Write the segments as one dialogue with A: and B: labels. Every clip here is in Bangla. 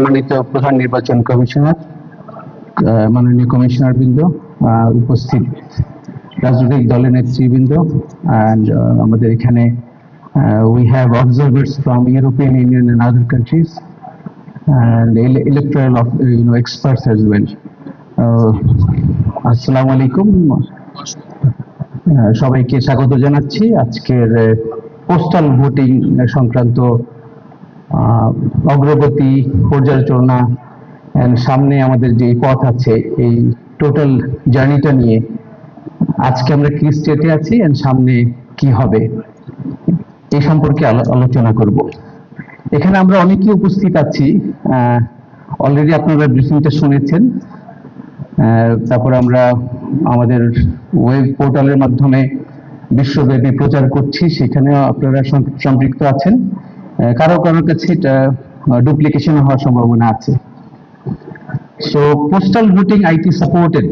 A: সম্মানিত প্রধান নির্বাচন কমিশনার মাননীয় কমিশনার বৃন্দ উপস্থিত রাজনৈতিক দলের নেতৃবৃন্দ আমাদের এখানে we have observers from European Union ele- electoral of uh, you know experts as well. Uh, আসসালামু আলাইকুম। সবাইকে স্বাগত জানাচ্ছি। আজকের পোস্টাল ভোটিং সংক্রান্ত অগ্রগতি, পর্যালোচনা সামনে আমাদের যে পথ আছে, এই টোটাল জার্নিটা নিয়ে আজকে আমরা কি স্টেটে আছি সামনে কি হবে এই সম্পর্কে আলো- আলোচনা করব। এখানে আমরা অনেকেই উপস্থিত আছি অলরেডি আপনারা ব্রিফিংটা শুনেছেন তারপর আমরা আমাদের ওয়েব পোর্টালের মাধ্যমে বিশ্বব্যাপী প্রচার করছি, সেখানেও আপনারা সম্পৃক্ত আছেন। কারও কারোর কাছে এটা ডুপ্লিকেশন হওয়ার সম্ভাবনা আছে। So postal voting IT supported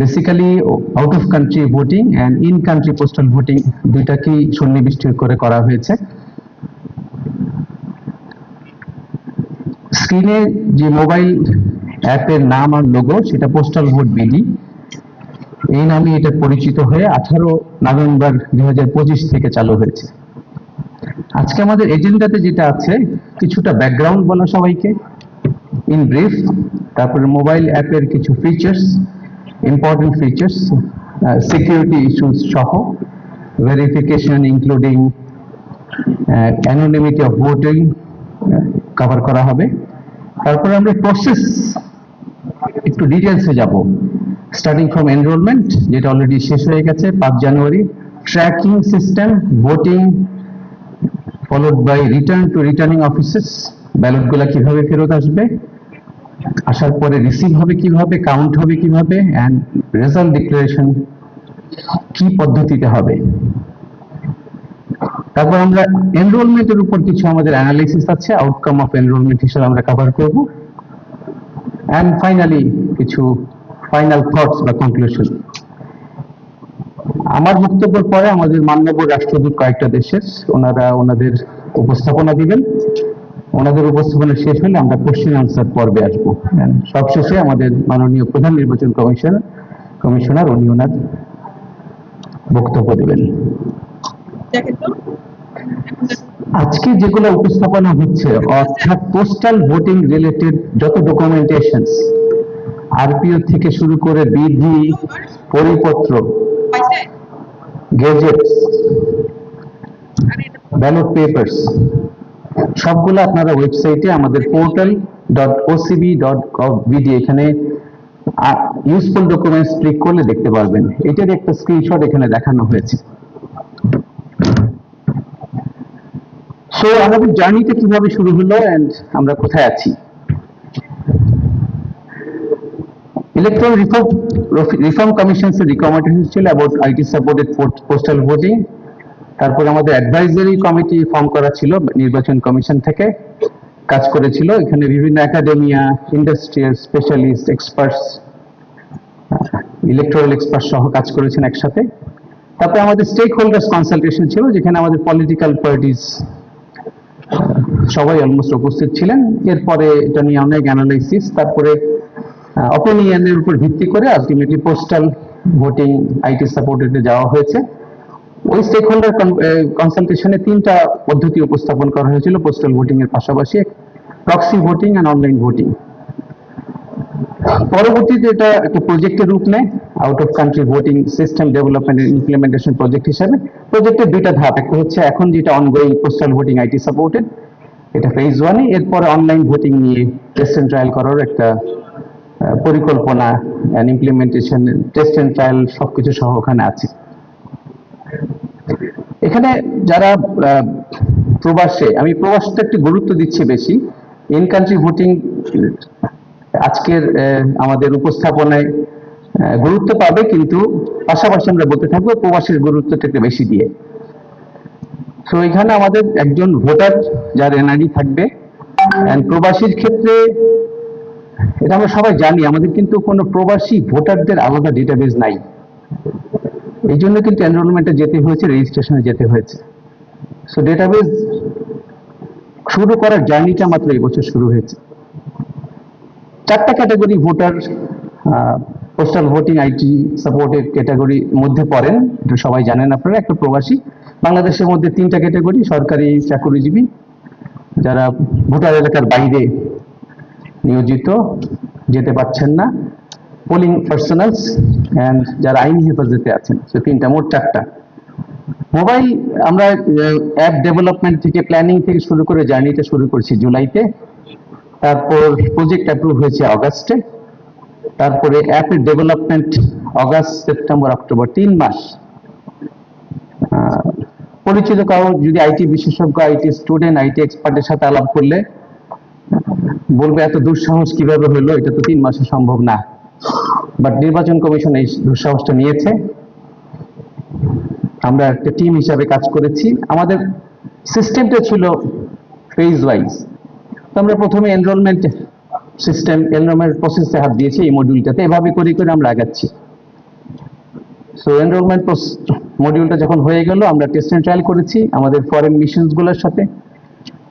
A: basically out of country voting and in country postal voting দুইটাকেই সন্নিবিষ্ট করে করা হয়েছে। স্ক্রিনে যে মোবাইল অ্যাপের নাম আর লোগো সেটা পোস্টাল ভোট বিডি এই নামে এটা পরিচিত হয়ে আঠারো নভেম্বর দুই হাজার পঁচিশ থেকে চালু হয়েছে। আজকে আমাদের এজেন্ডাতে যেটা আছে, কিছুটা ব্যাকগ্রাউন্ড বলা সবাইকে। ইন ব্রিফ তারপরে মোবাইল অ্যাপের কিছু features important features security issues সহ verification including anonymity of voting cover করা হবে। তারপরে আমরা প্রসেস একটু ডিটেলসে যাব। স্টার্টিং ফ্রম এনরোলমেন্ট যেটা অলরেডি শেষ হয়ে গেছে, পাঁচ জানুয়ারি। Tracking system voting followed by return to returning offices ব্যালটগুলো কীভাবে ফেরত আসবে, আসার পরে রিসিভ হবে কীভাবে কাউন্ট হবে কীভাবে অ্যান্ড রেজাল্ট ডিক্লারেশন কি পদ্ধতিতে হবে। তারপর আমরা এনরোলমেন্টের উপর কিছু আমাদের অ্যানালিসিস আছে আউটকাম অফ এনরোলমেন্ট হিসেবে আমরা কভার করব। অ্যান্ড ফাইনালি কিছু ফাইনাল থটস বা কনক্লুশন আমার বক্তব্যের পরে আমাদের মান্যবর রাষ্ট্রদূত কয়েকটা দেশের, ওনারা ওনাদের উপস্থাপনা দিবেন। ওনাদের উপস্থাপনা শেষ হলে আমরা কোশ্চেন আনসার পর্বে আসব। And সবশেষে আমাদের মাননীয় প্রধান নির্বাচন কমিশন, কমিশনার, উনি ওনার বক্তব্য দেবেন। আজকে যেগুলো উপস্থাপনা হচ্ছে, অর্থাৎ পোস্টাল ভোটিং রিলেটেড যত ডকুমেন্টেশন আরপিও থেকে শুরু করে বিধি পরিপত্র গেজেটস ব্যালট পেপারস সবগুলো আপনারা ওয়েবসাইটে আমাদের portal dot OCB dot BD এখানে ইউজফুল ডকুমেন্টস ক্লিক করলে দেখতে পারবেন। এটার একটা স্ক্রিনশট এখানে দেখানো হয়েছে। সো আমাদের জার্নিটা কীভাবে শুরু হলো এন্ড আমরা কোথায় আছি? ইলেকট্রাল রিফর্ম কমিশনস এর রিকমেন্ডেশন ছিল about IT supported postal voting তারপর আমাদের অ্যাডভাইজারি কমিটি ফর্ম করা ছিল, নির্বাচন কমিশন থেকে কাজ করেছিল। এখানে বিভিন্ন academia industrial specialist experts electoral expert সহ কাজ করেছেন একসাথে। তারপরে আমাদের স্টেক হোল্ডার্স কনসালটেশন ছিল, যেখানে আমাদের পলিটিক্যাল পার্টিস সবাই অলমোস্ট উপস্থিত ছিলেন। এরপরে এটা নিয়ে অনেক অ্যানালাইসিস তারপরে অপিনিয়নের উপর ভিত্তি করে আলটিমেটলি পোস্টাল ভোটিং আইটি সাপোর্টেডে যাওয়া হয়েছে। ওই স্টেক হোল্ডার কনসালটেশনে তিনটা পদ্ধতি উপস্থাপন করা হয়েছিল পোস্টাল ভোটিং এর পাশাপাশি proxy voting and online voting পরবর্তীতে এটা একটা প্রজেক্টের রূপ নেয় out of country voting system development implementation project হিসাবে। প্রজেক্টের দুইটা ধাপ, একটা হচ্ছে এখন যেটা ongoing postal voting IT supported এটা ফেজ ওয়ানে এরপরে অনলাইন ভোটিং নিয়ে টেস্ট ট্রায়াল করার একটা পরিকল্পনা and implementation test and trial সবকিছু সহ ওখানে আছে। এখানে যারা প্রবাসে, আমি প্রবাসটা একটু গুরুত্ব দিচ্ছি বেশি। ইন কান্ট্রি ভোটিং আজকের আমাদের উপস্থাপনায় গুরুত্ব পাবে কিন্তু পাশাপাশি আমরা বলতে থাকব প্রবাসের গুরুত্বটা একটু বেশি দিয়ে। তো এখানে আমাদের একজন ভোটার, যার এনআইডি থাকবে। প্রবাসীর ক্ষেত্রে এটা আমরা সবাই জানি, আমাদের কিন্তু কোনো প্রবাসী ভোটারদের আলাদা ডেটাবেস নাই। এই জন্য কিন্তু এনরোলমেন্টে যেতে হয়েছে রেজিস্ট্রেশনে যেতে হয়েছে। সো ডেটাবেস শুরু করার জার্নিটা মাত্র এই বছর শুরু হয়েছে। চারটা category voter postal voting IT supported ক্যাটাগরির মধ্যে পড়েন, এটা সবাই জানেন আপনারা, একটা প্রবাসী। বাংলাদেশের মধ্যে তিনটা ক্যাটাগরি সরকারি চাকরিজীবী, যারা ভোটার এলাকার বাইরে নিয়োজিত, যেতে পারছেন না। পোলিং পার্সোনালস অ্যান্ড যারা আইনি হেফাজতে আছেন, সে তিনটা, মোট চারটা। মোবাইল আমরা অ্যাপ ডেভেলপমেন্ট থেকে প্ল্যানিং থেকে শুরু করে জার্নিটা শুরু করছি জুলাইতে। তারপর প্রজেক্ট অ্যাপ্রুভ হয়েছে অগাস্টে তারপরে অ্যাপের ডেভেলপমেন্ট অগাস্ট সেপ্টেম্বর, অক্টোবর, তিন মাস। পরিচিত কারও যদি আইটি বিশেষজ্ঞ, আইটি স্টুডেন্ট আইটি এক্সপার্টের সাথে আলাপ করলে বলবে এত দুঃসাহস কীভাবে হলো এটা তো তিন মাসে সম্ভব না। বাট নির্বাচন কমিশন এই দুঃসাহসটা নিয়েছে। আমরা একটা টিম হিসাবে কাজ করেছি। আমাদের সিস্টেমটা ছিল ফেজ ওয়াইজ তো আমরা প্রথমে এনরোলমেন্ট সিস্টেম এনরোলমেন্ট প্রসেসে হাত দিয়েছি এই মডিউলটাতে এভাবে করে করে আমরা আগাচ্ছি। সো এনরোলমেন্ট মডিউলটা যখন হয়ে গেল, আমরা টেস্ট এন্ড ট্রায়াল করেছি আমাদের ফরেন মিশনসগুলোর সাথে,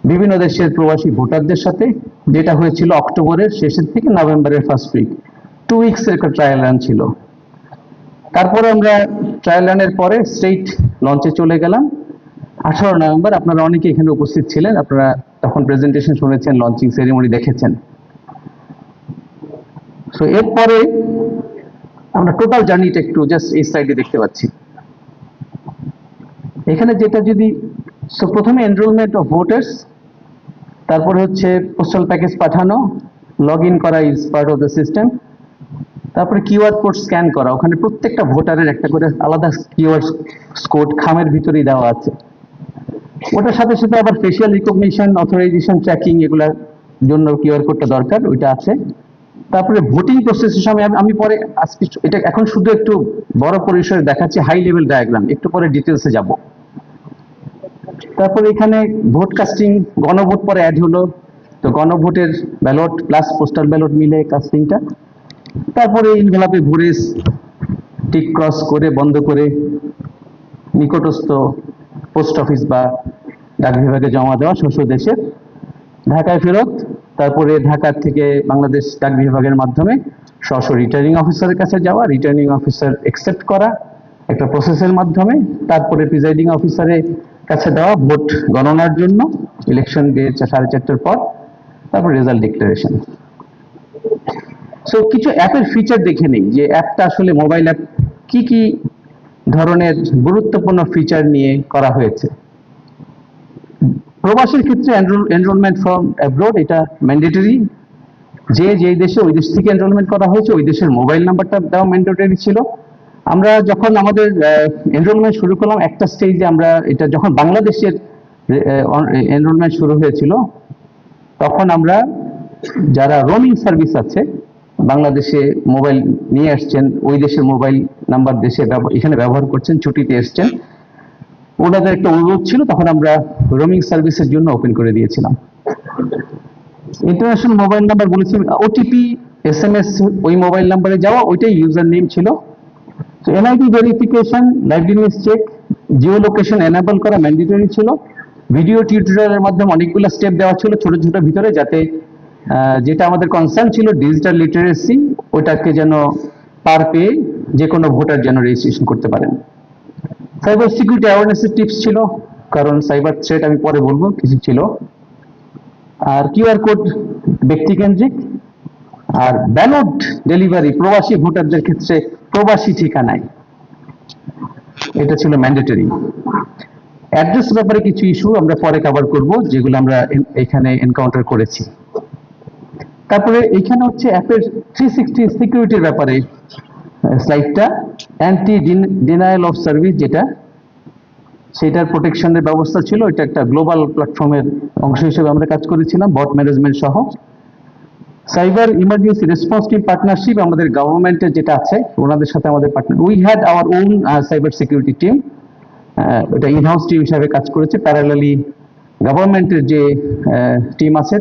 A: বিভিন্ন দেশের প্রবাসী ভোটারদের সাথে। যেটা হয়েছিল অক্টোবরের শেষের থেকে নভেম্বরের ফার্স্ট উইক টু উইকস এর একটা ট্রায়াল রান ছিল। তারপরে আমরা ট্রায়াল রানের পরে স্টেট লঞ্চে চলে গেলাম। আঠারো নভেম্বর, আপনারা অনেকে এখানে উপস্থিত ছিলেন, আপনারা তখন প্রেজেন্টেশন শুনেছেন লঞ্চিং সেরিমনি দেখেছেন। সো এরপরে আমরা টোটাল জার্নিটা একটু জাস্ট এই সাইডে দেখতে পাচ্ছি। এখানে যেটা যদি সো প্রথমে এনরোলমেন্ট অফ ভোটার্স তারপরে হচ্ছে পোস্টাল প্যাকেজ পাঠানো লগ ইন করা is part of the system তারপরে কিউআর কোড স্ক্যান করা, ওখানে প্রত্যেকটা ভোটারের একটা করে আলাদা কিউআর কোড খামের ভিতরেই দেওয়া আছে। ওটার সাথে সাথে আবার ফেশিয়াল রিকগনিশন অথরাইজেশন ট্র্যাকিং এগুলার জন্য কিউআর কোডটা দরকার, ওইটা আছে। তারপরে ভোটিং প্রসেসের সময় আমি- আমি পরে আজকে এটা এখন শুধু একটু বড় পরিসরে দেখাচ্ছি হাই লেভেল ডায়াগ্রাম একটু পরে ডিটেলসে যাব। তারপরে এখানে ভোট কাস্টিং গণভোট পরে অ্যাড হলো। তো গণভোটের ব্যালট প্লাস পোস্টাল ব্যালট মিলে কাস্টিংটা তারপরে ইনভেলাপে ভরে টিক ক্রস করে, বন্ধ করে নিকটস্থ পোস্ট অফিস বা ডাক বিভাগে জমা দেওয়া শস্য দেশের। ঢাকায় ফেরত, তারপরে ঢাকার থেকে বাংলাদেশ ডাক বিভাগের মাধ্যমে সরাসরি রিটার্নিং অফিসারের কাছে যাওয়া রিটার্নিং অফিসার একসেপ্ট করা, একটা প্রসেসের মাধ্যমে। তারপরে প্রিজাইডিং অফিসারের কাছে দেওয়া ভোট গণনার জন্য ইলেকশন ডে সাড়ে চারটার পর, তারপর রেজাল্ট ডিক্লারেশন সো কিছু অ্যাপের ফিচার দেখে নেই, যে অ্যাপটা আসলে মোবাইল অ্যাপ কি কি ধরনের গুরুত্বপূর্ণ ফিচার নিয়ে করা হয়েছে। প্রবাসীর ক্ষেত্রে এনরোলমেন্ট ফ্রম অ্যাব্রোড এটা ম্যান্ডেটরি যে যে দেশে ওই দেশ থেকে এনরোলমেন্ট করা হয়েছে, ওই দেশের মোবাইল নাম্বারটা দেওয়া ম্যান্ডেটরি ছিল। আমরা যখন আমাদের এনরোলমেন্ট শুরু করলাম, একটা স্টেজে আমরা এটা যখন বাংলাদেশের এনরোলমেন্ট শুরু হয়েছিল, তখন আমরা যারা রোমিং সার্ভিস আছে, বাংলাদেশে মোবাইল নিয়ে আসছেন, ওই দেশের মোবাইল নাম্বার দেশে এখানে ব্যবহার করছেন, ছুটিতে এসছেন, ওনাদের একটা অনুরোধ ছিল, তখন আমরা রোমিং সার্ভিসের জন্য ওপেন করে দিয়েছিলাম। ইন্টারন্যাশনাল মোবাইল নাম্বার বলেছি ওটিপি এস এম এস ওই মোবাইল নাম্বারে যাওয়া, ওইটাই ইউজার নেম ছিল। তো NID verification liveness check geo location enable করা ম্যান্ডেটরি ছিল। ভিডিও টিউটোরিয়ালের মাধ্যমে অনেকগুলো স্টেপ দেওয়া ছিল ছোট ছোট ভিতরে যাতে যেটা আমাদের কনসার্ন ছিল ডিজিটাল লিটারেসি ওটাকে যেন পার পেয়ে যে কোনো ভোটার যেন রেজিস্ট্রেশন করতে পারেন। সাইবার সিকিউরিটি অ্যাওয়ারনেসের টিপস ছিল, কারণ সাইবার থ্রেট আমি পরে বলব, কিছু ছিল। আর কিউআর কোড ব্যক্তিকেন্দ্রিক। আর ব্যালট ডেলিভারি প্রবাসী ভোটারদের ক্ষেত্রে প্রবাসী ঠিকানায়। এটা ছিল ম্যান্ডেটরি অ্যাড্রেস ব্যাপারে কিছু ইস্যু আমরা পরে কভার করব, যেগুলো আমরা এখানে এনকাউন্টার করেছি। তারপরে এখানে হচ্ছে অ্যাপের থ্রি সিক্সটি সিকিউরিটির ব্যাপারে স্লাইডটা অ্যান্টি ডিনায়াল অফ সার্ভিস যেটা, সেটার প্রোটেকশনের ব্যবস্থা ছিল। এটা একটা গ্লোবাল প্ল্যাটফর্মের অংশ হিসেবে আমরা কাজ করেছিলাম বট ম্যানেজমেন্ট সহ। Cyber emergency response team partnership আমাদের গভর্নমেন্টের যেটা আছে, ওনাদের সাথে আমাদের partner we had our own cyber security team এটা ইনহাউস টিম হিসাবে কাজ করেছে। প্যারালালি গভর্নমেন্টের যে টিম আছে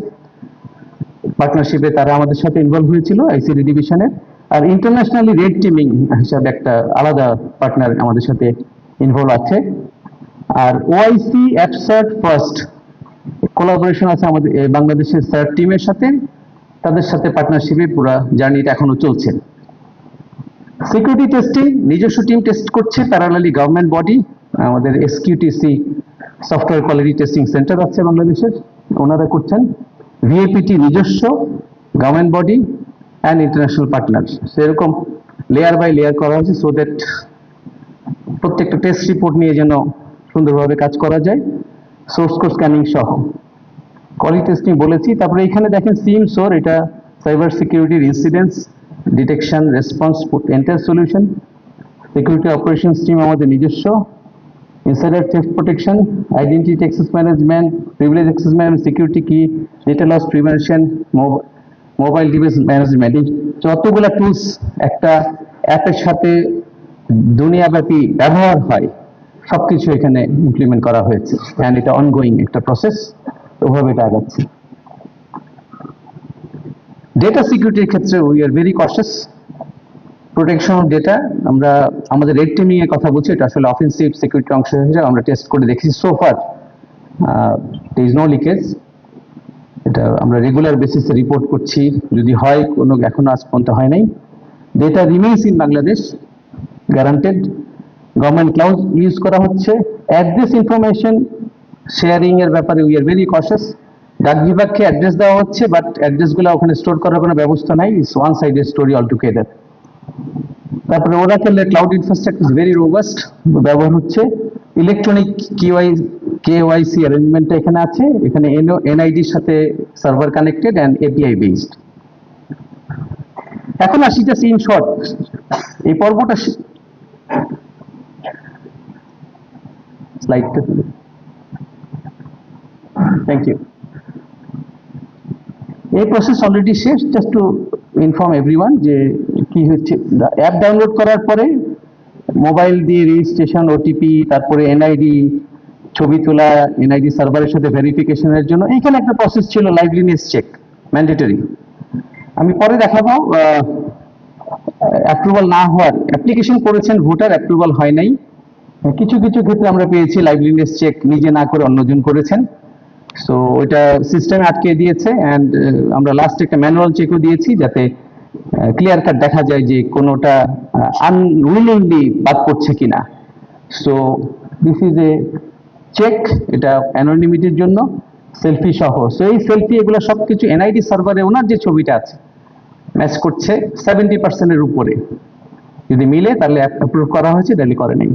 A: পার্টনারশিপে তারা আমাদের সাথে ইনভলভ হয়েছিল আইসিডি ডিভিশনের আর ইন্টারন্যাশনালি রেড টিমিং হিসাবে একটা আলাদা পার্টনার আমাদের সাথে ইনভলভ আছে। আর ওআইসি অ্যাপসার্ট ফার্স্ট কোলাবোরেশন আছে আমাদের বাংলাদেশের স্যার টিমের সাথে। তাদের সাথে পার্টনারশিপে পুরো জার্নিটা এখনও চলছে। সিকিউরিটি টেস্টিং নিজস্ব টিম টেস্ট করছে প্যারালালি গভর্নমেন্ট বডি আমাদের SQTC software quality testing centre আছে বাংলাদেশের, ওনারা করছেন। ভিএপিটি নিজস্ব government body and international partner সেরকম লেয়ার বাই লেয়ার করা হয়েছে সো দ্যাট প্রত্যেকটা টেস্ট রিপোর্ট নিয়ে যেন সুন্দরভাবে কাজ করা যায়। সোর্স কোড স্ক্যানিং সহ। কোয়ালিটি টেস্টিং বলেছি। তারপরে এখানে দেখেন সিম সোর এটা সাইবার সিকিউরিটির incidence detection response entire solution security operations team আমাদের নিজস্ব insider threat protection identity access management privilege access management security কি data loss prevention mobile device management এই যতগুলো টুলস একটা অ্যাপের সাথে দুনিয়াব্যাপী ব্যবহার হয়, সবকিছু এখানে ইমপ্লিমেন্ট করা হয়েছে। অ্যান্ড এটা অনগোয়িং একটা প্রসেস ওভাবে এটা আগাচ্ছে। ডেটা সিকিউরিটির ক্ষেত্রে we are very cautious protection of data আমরা, আমাদের রেড টিমিং এর কথা বলছি, এটা আসলে অফেন্সিভ সিকিউরিটি অংশ হিসেবে আমরা টেস্ট করে দেখেছি so far is no leakage এটা আমরা রেগুলার বেসিসে রিপোর্ট করছি, যদি হয়, কোনো, এখনও আজ পর্যন্ত হয় নাই। Data remains in Bangladesh guaranteed government cloud use করা হচ্ছে। অ্যাড্রেস ইনফরমেশন শেয়ারিং এর ব্যাপারে উই আর ভেরি কশাস ডাক বিভাগকে অ্যাড্রেস দেওয়া হচ্ছে বাট অ্যাড্রেসগুলো ওখানে স্টোর করার কোনো ব্যবস্থা নাই। It's one sided story altogether তারপরে ওরাকেলের ক্লাউড ইনফ্রাস্ট্রাকচার ভেরি রোবাস্ট ব্যবহার হচ্ছে। ইলেকট্রনিক কিওয়াই কেওয়াইসি অ্যারেঞ্জমেন্টটা এখানে আছে। এখানে এনআইডির সাথে server connected and API based এখন আসি জাস্ট ইন শর্ট এই পর্বটা স্লাইডটা থ্যাংক ইউ এই প্রসেস অলরেডি শেষ জাস্ট টু ইনফর্ম এভরিওয়ান যে কি হচ্ছে অ্যাপ ডাউনলোড করার পরে মোবাইল দিয়ে রেজিস্ট্রেশন ওটিপি তারপরে এনআইডি ছবি তোলা এনআইডি সার্ভারের সাথে ভেরিফিকেশনের জন্য, এইখানে একটা প্রসেস ছিল লাইভলিনেস চেক ম্যান্ডেটরি আমি পরে দেখাবো অ্যাপ্রুভাল না হওয়ার অ্যাপ্লিকেশন করেছেন ভোটার অ্যাপ্রুভাল হয় নাই। কিছু কিছু ক্ষেত্রে আমরা পেয়েছি লাইভলিনেস চেক নিজে না করে অন্যজন করেছেন। সো ওইটা সিস্টেম আটকে দিয়েছে অ্যান্ড আমরা লাস্ট একটা ম্যানুয়াল চেকও দিয়েছি যাতে ক্লিয়ার কাট দেখা যায় যে কোনোটা আনউইলিংলি বাদ পড়ছে কিনা। So this is a check এটা অ্যানোনিমিটির জন্য সেলফি সহ। সো এই সেলফি এগুলো সব কিছু এনআইডি সার্ভারে ওনার যে ছবিটা আছে ম্যাচ করছে সেভেন্টি পার্সেন্টের উপরে। যদি মিলে তাহলে অ্যাপ্রুভ করা হয়েছে, তাহলে করে নেই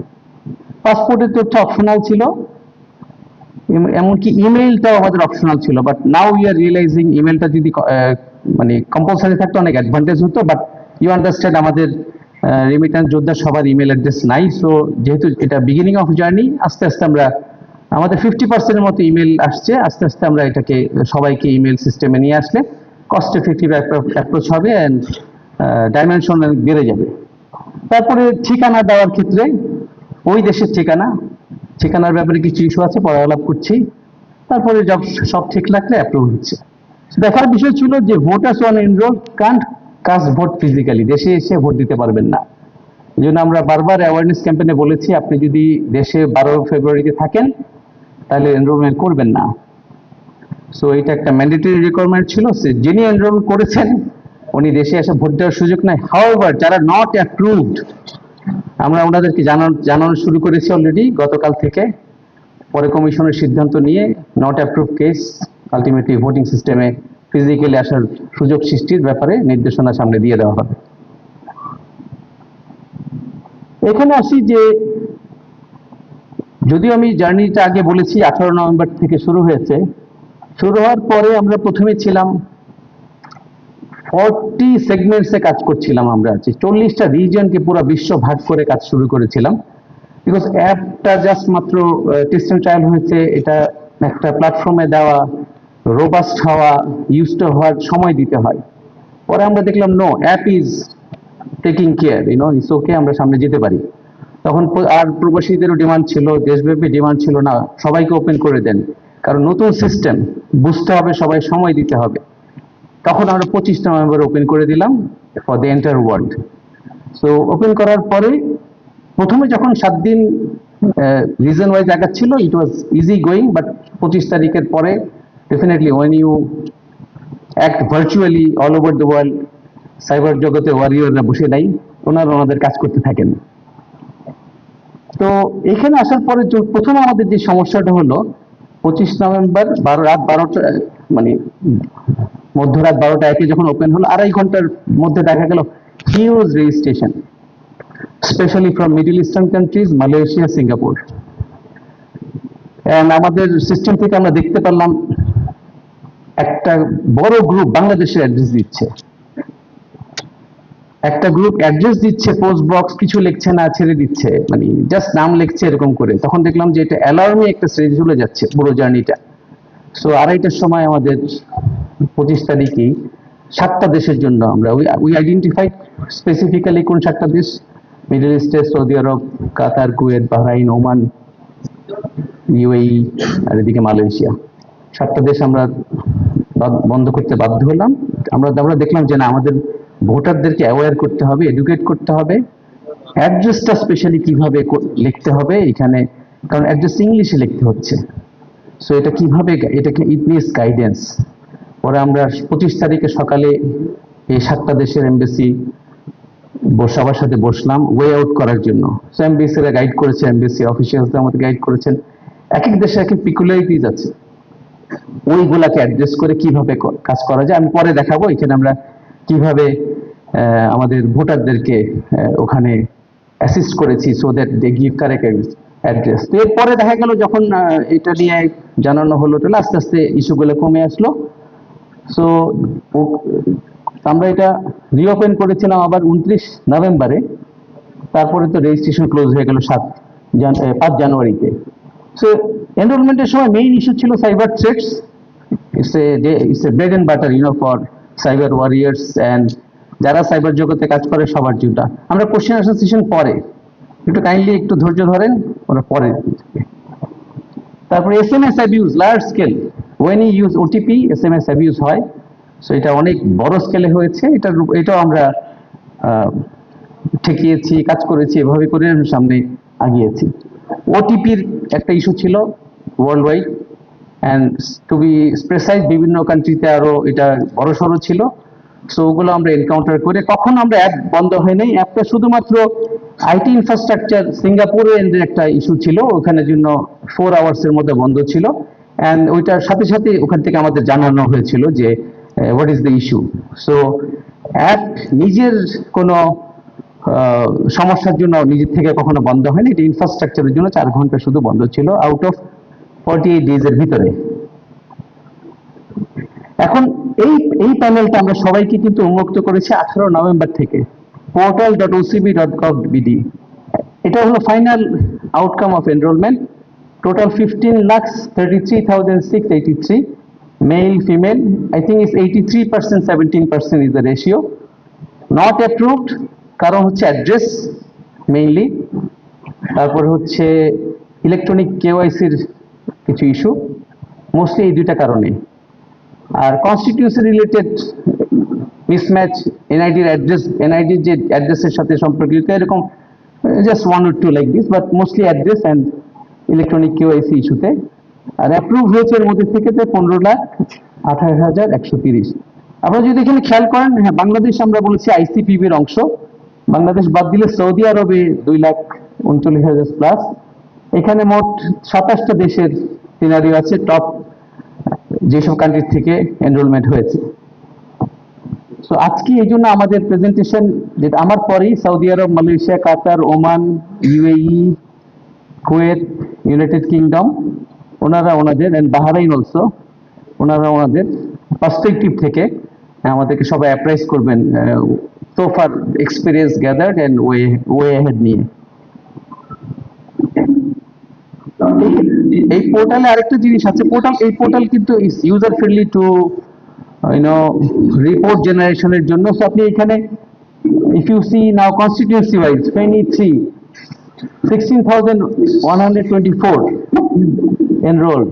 A: পাসপোর্টের তথ্য অপশনাল ছিল। এমনকি ইমেইলটাও আমাদের অপশনাল ছিল but now we are realizing ইমেলটা যদি মানে কম্পালসারি থাকতো অনেক অ্যাডভান্টেজ হতো বাট ইউ আন্ডারস্ট্যান্ড আমাদের রেমিটান্স যোদ্ধা সবার ইমেল অ্যাড্রেস নাই সো যেহেতু এটা বিগিনিং অফ জার্নি আস্তে আস্তে আমরা, আমাদের ফিফটি পার্সেন্টের মতো ইমেল আসছে, আস্তে আস্তে আমরা এটাকে সবাইকে ইমেল সিস্টেমে নিয়ে আসলে কস্ট এফেক্টিভ অ্যাপ্রোচ হবে অ্যান্ড ডাইমেনশন বেড়ে যাবে। তারপরে ঠিকানা দেওয়ার ক্ষেত্রে ওই দেশের ঠিকানা ঠিকানার ব্যাপারে কিছু ইস্যু আছে, পরে আলাপ করছি। তারপরে সব সব ঠিক লাগলে অ্যাপ্রুভ হচ্ছে। দেখার বিষয় ছিল যে voters on enrol can't cast vote physically দেশে এসে ভোট দিতে পারবেন না। এই জন্য আমরা বারবার অ্যাওয়ারনেস ক্যাম্পেনে বলেছি, আপনি যদি দেশে বারো ফেব্রুয়ারিতে থাকেন, তাহলে এনরোলমেন্ট করবেন না। সো এটা একটা ম্যান্ডেটরি রিকোয়ারমেন্ট ছিল। সে যিনি এনরোল করেছেন, উনি দেশে এসে ভোট দেওয়ার সুযোগ নাই। হাওয়ার যারা নট অ্যাপ্রুভড আমরা ওনাদেরকে জানানো জানানো শুরু করেছি অলরেডি গতকাল থেকে। পরে কমিশনের সিদ্ধান্ত নিয়ে not approve case ultimately voting system physically আসার সুযোগ সৃষ্টির ব্যাপারে নির্দেশনা সামনে দিয়ে দেওয়া হবে। এখানে আসি যে, যদিও আমি জার্নিটা আগে বলেছি, আঠারো নভেম্বর থেকে শুরু হয়েছে। শুরু হওয়ার পরে আমরা প্রথমে ছিলাম ফর্টি সেগমেন্টসে কাজ করছিলাম আমরা। যে চল্লিশটা রিজনকে পুরো বিশ্ব ভাগ করে কাজ শুরু করেছিলাম। বিকজ অ্যাপটা জাস্ট মাত্র টেস্ট ট্রায়াল হয়েছে। এটা একটা প্ল্যাটফর্মে দেওয়া রোবাস্ট হওয়া ইউজড হওয়ার সময় দিতে হয়। পরে আমরা দেখলাম no app is taking care you know it's okay আমরা সামনে যেতে পারি। তখন আর প্রবাসীদেরও ডিমান্ড ছিল, দেশব্যাপী ডিমান্ড ছিল না। সবাইকে ওপেন করে দেন। কারণ নতুন সিস্টেম বুঝতে হবে, সবাই সময় দিতে হবে। তখন আমরা পঁচিশ নভেম্বর ওপেন করে দিলাম for the entire world so open করার পরে প্রথমে যখন সাত দিন reason wise আগাচ্ছিল it was easy going but পঁচিশ তারিখের পরে definitely when you act virtually all over the world cyber জগতে ওয়ারিয়ররা বসে নাই, ওনারা ওনাদের কাজ করতে থাকেন। তো এখানে আসার পরে প্রথম আমাদের যে সমস্যাটা হলো, পঁচিশ নভেম্বর বারো, রাত বারোটা মানে মধ্যরাত বারোটা একে যখন ওপেন হলো, আড়াই ঘণ্টার মধ্যে দেখা গেল huge registration specially from middle eastern countries Malaysia Singapore আমাদের সিস্টেম থেকে আমরা দেখতে পারলাম, একটা বড় গ্রুপ বাংলাদেশের অ্যাড্রেস দিচ্ছে। একটা গ্রুপ অ্যাড্রেস দিচ্ছে পোস্ট বক্স কিছু লিখছে না, ছেড়ে দিচ্ছে মানে জাস্ট নাম লিখছে এরকম করে। তখন দেখলাম যে এটা অ্যালার্মে একটা স্টেজ চলে যাচ্ছে, পুরো জার্নিটা সো আড়াইটার সময় আমাদের পঁচিশ তারিখে সাতটা দেশের জন্য আমরা উই আইডেন্টিফাই স্পেসিফিক্যালি কোন সাতটা দেশ? মিডল ইস্টে Saudi Arab Qatar Kuwait Bahrain Oman UAE আর এদিকে মালয়েশিয়া। সাতটা দেশ আমরা বন্ধ করতে বাধ্য হলাম। আমরা আমরা দেখলাম যে না, আমাদের ভোটারদেরকে অ্যাওয়্যার করতে হবে এডুকেট করতে হবে। অ্যাড্রেসটা স্পেশালি কীভাবে লিখতে হবে এখানে, কারণ অ্যাড্রেস ইংলিশে লিখতে হচ্ছে। সো এটা কীভাবে এটাকে ইট নিস গাইডেন্স পরে আমরা পঁচিশ তারিখে সকালে এই সাতটা দেশের এমবেসি সবার সাথে বসলাম ওয়ে আউট করার জন্য। সো এমবিসিরা গাইড করেছে এমবিসি অফিসিয়ালসরা আমাদের গাইড করেছেন। এক এক দেশে এক এক পিকুলারিটিজ আছে। ওইগুলাকে অ্যাড্রেস করে কীভাবে কাজ করা যায়, আমি পরে দেখাবো। এখানে আমরা কীভাবে আমাদের ভোটারদেরকে ওখানে অ্যাসিস্ট করেছি so that they give correct address তো এরপরে দেখা গেল যখন এটা নিয়ে জানানো হলো, তাহলে আস্তে আস্তে ইস্যুগুলো কমে আসলো। সো আমরা এটা রিওপেন করেছিলাম আবার উনত্রিশ নভেম্বরে। তারপরে তো রেজিস্ট্রেশন ক্লোজ হয়ে গেল সাত পাঁচ জানুয়ারিতে। সো এনরোলমেন্টের সময় মেইন ইস্যু ছিল cyber threats it's a a bread and butter you know for cyber warriors and যারা সাইবার জগতে কাজ করে সবার জন্য আমরা কোশ্চেন অ্যাসোসিয়েশন পরে। একটু কাইন্ডলি একটু ধৈর্য ধরেন, ওরা পরে তারপরে S M S abuse large scale when you use OTP S M S abuse হয় সো এটা অনেক বড় স্কেলে হয়েছে। এটা এটাও আমরা ঠেকিয়েছি, কাজ করেছি, এভাবে করে আমি সামনে আগিয়েছি। ওটিপির একটা ইস্যু ছিল world wide and to be precise বিভিন্ন কান্ট্রিতে আরও এটা বড় সড়ো ছিল। সো ওগুলো আমরা এনকাউন্টার করে, কখন আমরা অ্যাপ বন্ধ হয় নাই। অ্যাপটা শুধুমাত্র আইটি ইনফ্রাস্ট্রাকচার সিঙ্গাপুরে একটা ইস্যু ছিল ওখানে জন্য ফোর আওয়ার্স এর মধ্যে বন্ধ ছিল। অ্যান্ড ওইটার সাথে সাথে ওখান থেকে আমাদের জানানো হয়েছিল যে what is the issue so app নিজের কোনো সমস্যার জন্য নিজের থেকে কখনো বন্ধ হয়নি। এটা ইনফ্রাস্ট্রাকচারের জন্য চার ঘণ্টা শুধু বন্ধ ছিল out of forty eight days এর ভিতরে। এখন এই এই প্যানেলটা আমরা সবাইকে কিন্তু উন্মুক্ত করেছি আঠারো নভেম্বর থেকে। Portal dot OCB dot gov BD এটা হলো final outcome of enrolment total fifteen lakhs thirty three thousand six eighty three male female I think is eighty three percent seventeen percent is the ratio not approved কারণ হচ্ছে অ্যাড্রেস মেইনলি তারপর হচ্ছে ইলেকট্রনিক কেওয়াইসির কিছু ইস্যু মোস্টলি এই দুইটা কারণে। আর কনস্টিটিউশন রিলেটেড মিসম্যাচ এনআইডির অ্যাড্রেস এনআইডির যে অ্যাড্রেসের সাথে সম্পর্কিত, এরকম just one or two like this but mostly address and electronic KYC ইস্যুতে আর অ্যাপ্রুভ হয়েছে এর মধ্যে থেকে পনেরো লাখ আঠাশ হাজার একশো তিরিশ। আপনারা যদি এখানে খেয়াল করেন হ্যাঁ বাংলাদেশ আমরা বলেছি আইসিপিবির অংশ। বাংলাদেশ বাদ দিলে সৌদি আরবে দুই লাখ উনচল্লিশ হাজার প্লাস এখানে মোট সাতাশটা দেশের সিনারিও আছে টপ যেসব কান্ট্রি থেকে এনরোলমেন্ট হয়েছে। সো আজকে এই জন্য আমাদের প্রেজেন্টেশন যেটা আমার পরেই Saudi Arab, Malaysia, Qatar, Oman UAE Kuwait United Kingdom ওনারা ওনাদের এন্ড বাহারাইন অলসো ওনারা ওনাদের পার্সপেক্টিভ থেকে আমাদেরকে সবাই অ্যাপ্রাইজ করবেন so far experience gathered and way way ahead নিয়ে। এই- পোর্টালে আরেকটা জিনিস আছে পোর্টাল এই পোর্টাল কিন্তু user friendly to you know report জেনারেশনের জন্য। সো আপনি এখানে if you see now constituency wise Feni three sixteen thousand one hundred twenty four enrolled.